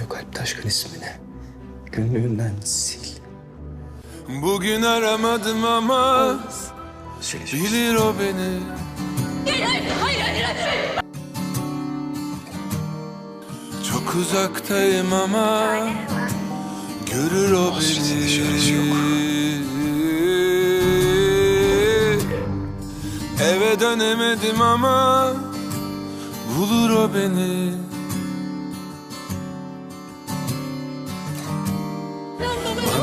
yok Alp Taşkın ismini. Gönlünden sil. Bugün aramadım ama bilir o beni Çok uzaktayım ama görür o işareti yok. beni Eve dönemedim ama bulur o beni